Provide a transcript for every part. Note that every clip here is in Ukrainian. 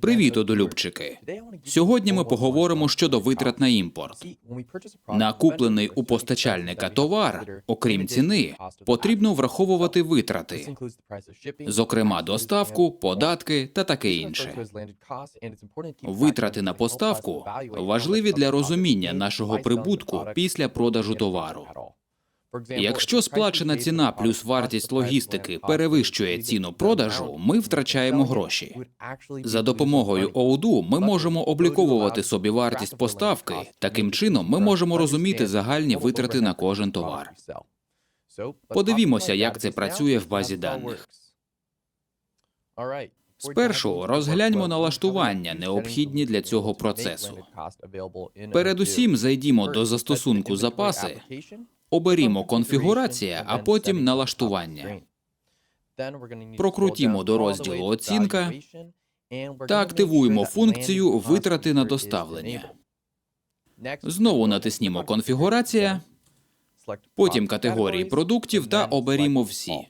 Привіт, одолюбчики. Сьогодні ми поговоримо щодо витрат на імпорт. На куплений у постачальника товар, окрім ціни, потрібно враховувати витрати, зокрема доставку, податки та таке інше. Витрати на поставку важливі для розуміння нашого прибутку після продажу товару. Якщо сплачена ціна плюс вартість логістики перевищує ціну продажу, ми втрачаємо гроші. За допомогою ОУДу ми можемо обліковувати собі вартість поставки. Таким чином, ми можемо розуміти загальні витрати на кожен товар. Подивімося, як це працює в базі даних. Спершу розгляньмо налаштування, необхідні для цього процесу. Передусім зайдімо до застосунку запаси, оберімо конфігурація, а потім налаштування. Прокрутімо до розділу оцінка та активуємо функцію витрати на доставлення. Знову натиснімо конфігурація, потім категорії продуктів та оберімо всі.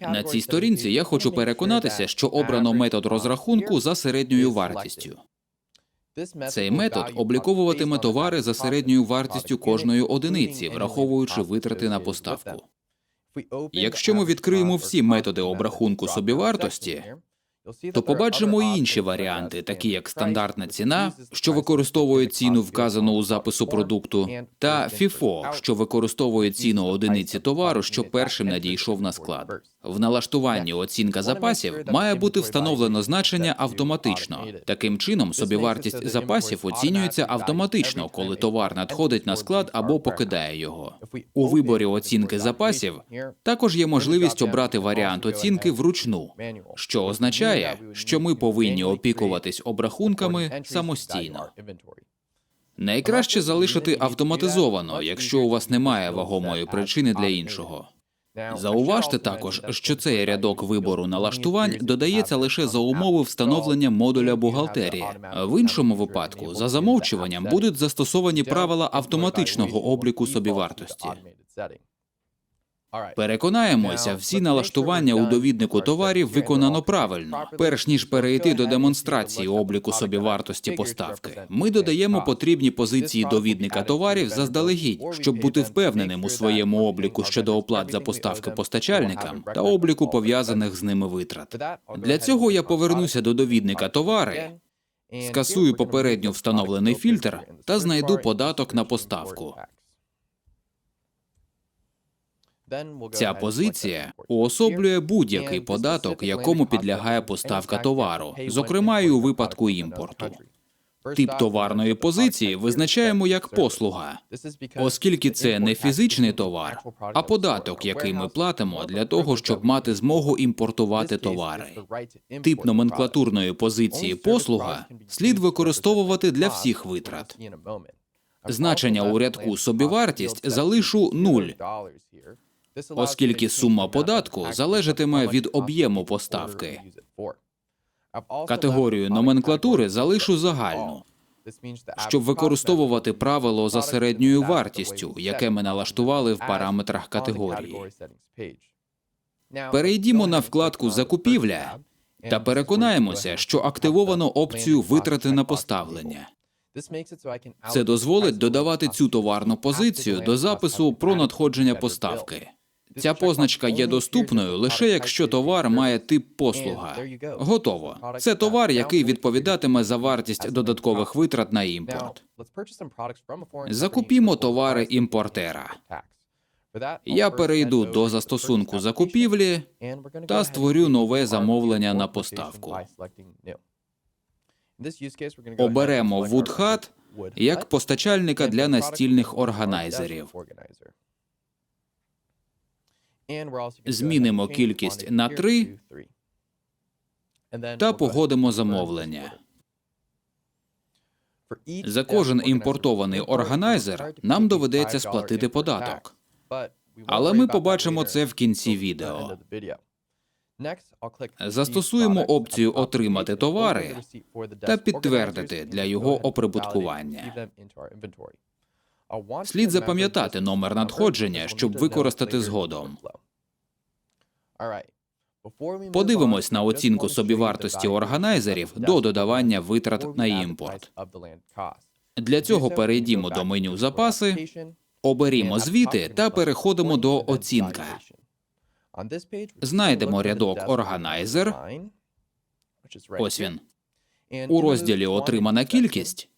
На цій сторінці я хочу переконатися, що обрано метод розрахунку за середньою вартістю. Цей метод обліковуватиме товари за середньою вартістю кожної одиниці, враховуючи витрати на поставку. Якщо ми відкриємо всі методи обрахунку собівартості, то побачимо і інші варіанти, такі як стандартна ціна, що використовує ціну вказану у запису продукту, та FIFO, що використовує ціну одиниці товару, що першим надійшов на склад. В налаштуванні оцінка запасів має бути встановлено значення автоматично. Таким чином, собівартість запасів оцінюється автоматично, коли товар надходить на склад або покидає його. У виборі оцінки запасів також є можливість обрати варіант оцінки вручну, що означає, що ми повинні опікуватись обрахунками самостійно. Найкраще залишити автоматизовано, якщо у вас немає вагомої причини для іншого. Зауважте також, що цей рядок вибору налаштувань додається лише за умови встановлення модуля бухгалтерії. В іншому випадку, за замовчуванням будуть застосовані правила автоматичного обліку собівартості. Переконаємося, всі налаштування у довіднику товарів виконано правильно. Перш ніж перейти до демонстрації обліку собівартості поставки, ми додаємо потрібні позиції довідника товарів заздалегідь, щоб бути впевненим у своєму обліку щодо оплат за поставки постачальникам та обліку пов'язаних з ними витрат. Для цього я повернуся до довідника товари, скасую попередньо встановлений фільтр та знайду податок на поставку. Ця позиція уособлює будь-який податок, якому підлягає поставка товару, зокрема і у випадку імпорту. Тип товарної позиції визначаємо як послуга, оскільки це не фізичний товар, а податок, який ми платимо для того, щоб мати змогу імпортувати товари. Тип номенклатурної позиції послуга слід використовувати для всіх витрат. Значення у рядку собівартість залишу 0, оскільки сума податку залежатиме від об'єму поставки. Категорію номенклатури залишу загальну, щоб використовувати правило за середньою вартістю, яке ми налаштували в параметрах категорії. Перейдімо на вкладку Закупівля та переконаємося, що активовано опцію Витрати на поставлення. Це дозволить додавати цю товарну позицію до запису про надходження поставки. Ця позначка є доступною лише якщо товар має тип послуга. Готово. Це товар, який відповідатиме за вартість додаткових витрат на імпорт. Закупімо товари імпортера. Я перейду до застосунку закупівлі та створю нове замовлення на поставку. Оберемо Woodhat як постачальника для настільних органайзерів. Змінимо кількість на 3 та погодимо замовлення. За кожен імпортований органайзер нам доведеться сплатити податок. Але ми побачимо це в кінці відео. Застосуємо опцію Отримати товари та підтвердити для його оприбуткування. Слід запам'ятати номер надходження, щоб використати згодом. Подивимось на оцінку собівартості органайзерів до додавання витрат на імпорт. Для цього перейдімо до меню запаси, оберімо звіти та переходимо до оцінка. Знайдемо рядок Органайзер. Ось він. У розділі Отримана кількість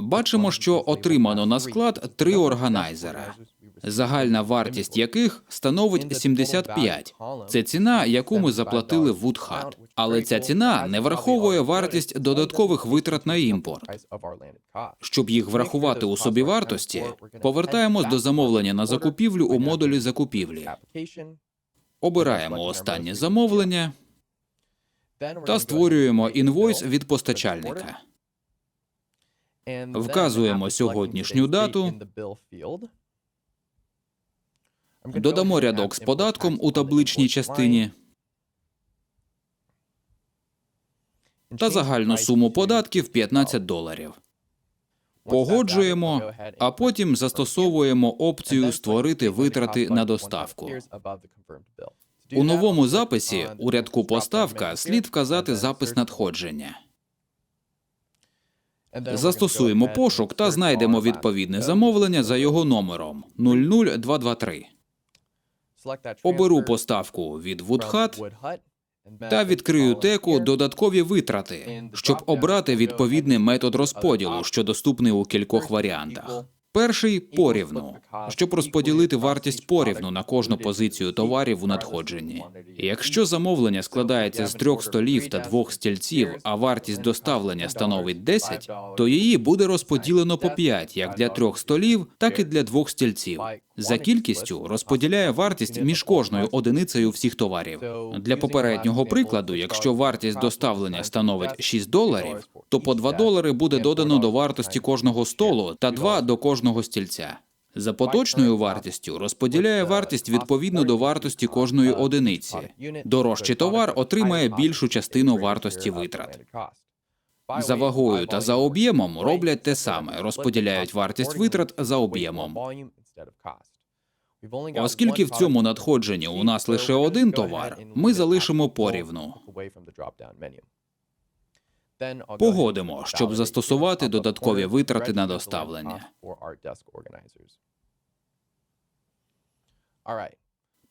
бачимо, що отримано на склад три органайзера, загальна вартість яких становить 75. Це ціна, яку ми заплатили Woodhat. Але ця ціна не враховує вартість додаткових витрат на імпорт. Щоб їх врахувати у собівартості, повертаємось до замовлення на закупівлю у модулі закупівлі. Обираємо останнє замовлення та створюємо інвойс від постачальника. Вказуємо сьогоднішню дату. Додамо рядок з податком у табличній частині та загальну суму податків 15 доларів. Погоджуємо, а потім застосовуємо опцію Створити витрати на доставку. У новому записі у рядку Поставка слід вказати запис надходження. Застосуємо пошук та знайдемо відповідне замовлення за його номером 00223. Оберу поставку від Woodhut та відкрию теку Додаткові витрати, щоб обрати відповідний метод розподілу, що доступний у кількох варіантах. Перший порівну, щоб розподілити вартість порівну на кожну позицію товарів у надходженні. Якщо замовлення складається з трьох столів та двох стільців, а вартість доставлення становить 10, то її буде розподілено по 5, як для трьох столів, так і для двох стільців. За кількістю розподіляє вартість між кожною одиницею всіх товарів. Для попереднього прикладу, якщо вартість доставлення становить 6 доларів, то по 2 долари буде додано до вартості кожного столу та 2 до кожного стільця. За поточною вартістю розподіляє вартість відповідно до вартості кожної одиниці. Дорожчий товар отримає більшу частину вартості витрат. За вагою та за об'ємом роблять те саме, розподіляють вартість витрат за об'ємом. Оскільки в цьому надходженні у нас лише один товар, ми залишимо порівну. Погодимо, щоб застосувати додаткові витрати на доставлення.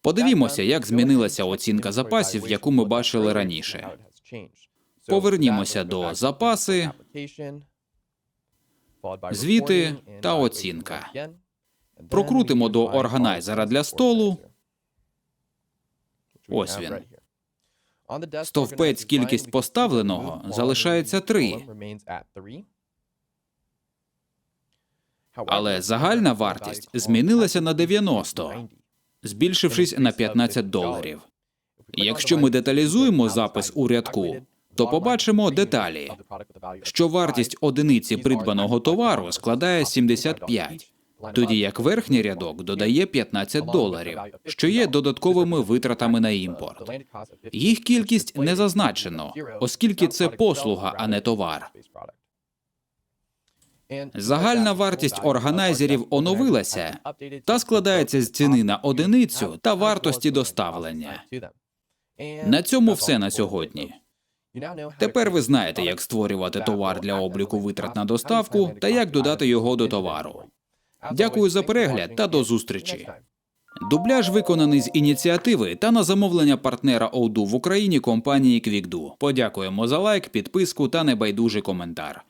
Подивімося, як змінилася оцінка запасів, яку ми бачили раніше. Повернімося до запаси, звіти та оцінка. Прокрутимо до органайзера для столу. Ось він. Стовпець кількість поставленого залишається 3, але загальна вартість змінилася на 90, збільшившись на 15 доларів. Якщо ми деталізуємо запис у рядку, то побачимо деталі, що вартість одиниці придбаного товару складає 75, тоді як верхній рядок додає 15 доларів, що є додатковими витратами на імпорт. Їх кількість не зазначено, оскільки це послуга, а не товар. Загальна вартість органайзерів оновилася та складається з ціни на одиницю та вартості доставлення. На цьому все на сьогодні. Тепер ви знаєте, як створювати товар для обліку витрат на доставку та як додати його до товару. Дякую за перегляд та до зустрічі. Дубляж виконаний з ініціативи та на замовлення партнера Оуду в Україні компанії Квікду. Подякуємо за лайк, підписку та небайдужий коментар.